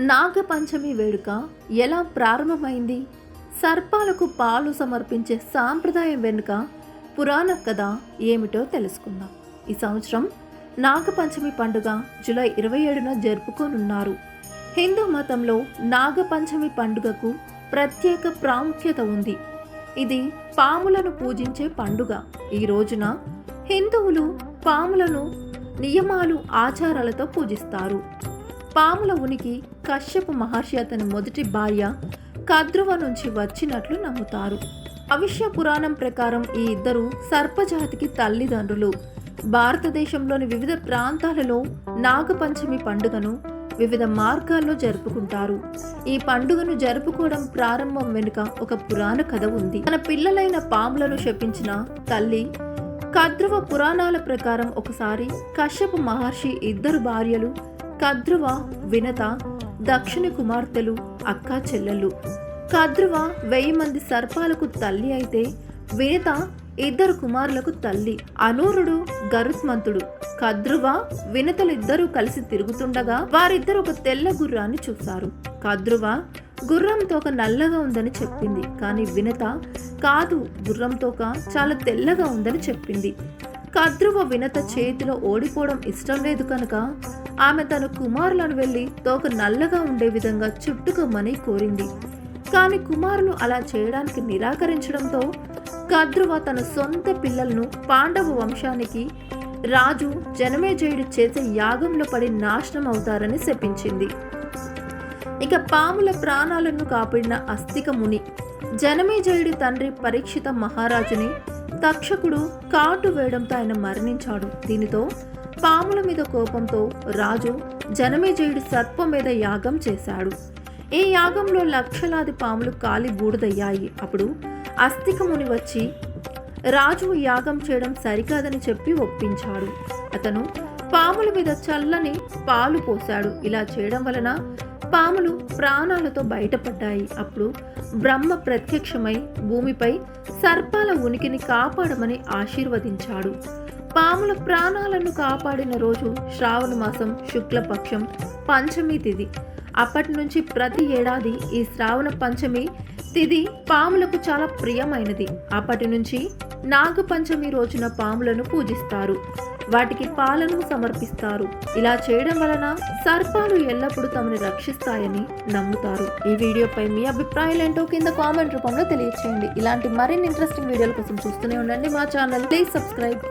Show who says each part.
Speaker 1: నాగపంచమి వేడుక ఎలా ప్రారంభమైంది? సర్పాలకు పాలు సమర్పించే సాంప్రదాయం వెనుక పురాణ కథ ఏమిటో తెలుసుకుందాం. ఈ సంవత్సరం నాగపంచమి పండుగ జూలై ఇరవై ఏడున జరుపుకోనున్నారు. హిందూ మతంలో నాగపంచమి పండుగకు ప్రత్యేక ప్రాముఖ్యత ఉంది. ఇది పాములను పూజించే పండుగ. ఈ రోజున హిందువులు పాములను నియమాలు ఆచారాలతో పూజిస్తారు. పాముల ఉనికి కశ్యప మహర్షి అతని మొదటి భార్య కద్రువ నుంచి వచ్చినట్లు నమ్ముతారు. అవిష్య పురాణం ప్రకారం ఈ ఇద్దరు సర్పజాతికి తల్లిదండ్రులు. భారతదేశంలోని వివిధ ప్రాంతాలలో నాగపంచమి పండుగను వివిధ మార్గాల్లో జరుపుకుంటారు. ఈ పండుగను జరుపుకోవడం ప్రారంభం వెనుక ఒక పురాణ కథ ఉంది. తన పిల్లలైన పాములను శపించిన తల్లి కద్రువ పురాణాల ప్రకారం ఒకసారి కశ్యప మహర్షి ఇద్దరు భార్యలు కద్రువ వినత దక్షిణ కుమార్తెలు అక్కా చెల్లెళ్ళు. కద్రువ వెయ్యి మంది సర్పాలకు తల్లి అయితే వినత ఇద్దరు కుమారులకు తల్లి. అనూరుడు గరుత్మంతుడు. కద్రువ వినతలిద్దరూ కలిసి తిరుగుతుండగా వారిద్దరు ఒక తెల్ల గుర్రాన్ని చూశారు. కద్రువ గుర్రం తోక నల్లగా ఉందని చెప్పింది. కానీ వినత కాదు గుర్రం తోక చాలా తెల్లగా ఉందని చెప్పింది. కద్రువ వినత చేతిలో ఓడిపోవడం ఇష్టం లేదు కనుక ఆమె తన కుమారులను వెళ్ళి తోక నల్లగా ఉండే విధంగా చుట్టుకోమని కోరింది. కానీ కుమారులు అలా చేయడానికి నిరాకరించడంతో కద్రువ తన సొంత పిల్లలను పాండవ వంశానికి రాజు జనమేజయుడు చేసే యాగంలో పడి నాశనం అవుతారని శపించింది. ఇక పాముల ప్రాణాలను కాపాడిన అస్థిక ముని జనమేజయుడి తండ్రి పరీక్షిత మహారాజుని తక్షకుడు కాటు వేయడంతో ఆయన మరణించాడు. దీనితో పాముల మీద కోపంతో రాజు జనమేజయుడి సర్పం మీద యాగం చేశాడు. ఈ యాగంలో లక్షలాది పాములు కాలి బూడిదయ్యాయి. అప్పుడు అస్థికముని వచ్చి రాజు యాగం చేయడం సరికాదని చెప్పి ఒప్పించాడు. అతను పాముల మీద చల్లని పాలు పోశాడు. ఇలా చేయడం వలన పాములు ప్రాణాలతో బయటపడ్డాయి. అప్పుడు బ్రహ్మ ప్రత్యక్షమై భూమిపై సర్పాల ఉనికిని కాపాడమని ఆశీర్వదించాడు. పాముల ప్రాణాలను కాపాడిన రోజు శ్రావణ మాసం శుక్లపక్షం పంచమి తిథి అప్పటి నుంచి ప్రతి ఏడాది ఈ శ్రావణ పంచమి తిథి పాములకు చాలా ప్రియమైనది. అప్పటి నుంచి నాగపంచమి రోజున పాములను పూజిస్తారు. వాటికి పాలను సమర్పిస్తారు. ఇలా చేయడం వలన సర్పాలు ఎల్లప్పుడూ తమని రక్షిస్తాయని నమ్ముతారు. ఈ వీడియోపై మీ అభిప్రాయాలు ఏంటో కింద కామెంట్ రూపంలో తెలియచేయండి. ఇలాంటి మరిన్ని ఇంట్రెస్టింగ్ వీడియోల కోసం చూస్తూనే ఉండండి మా ఛానల్. Please subscribe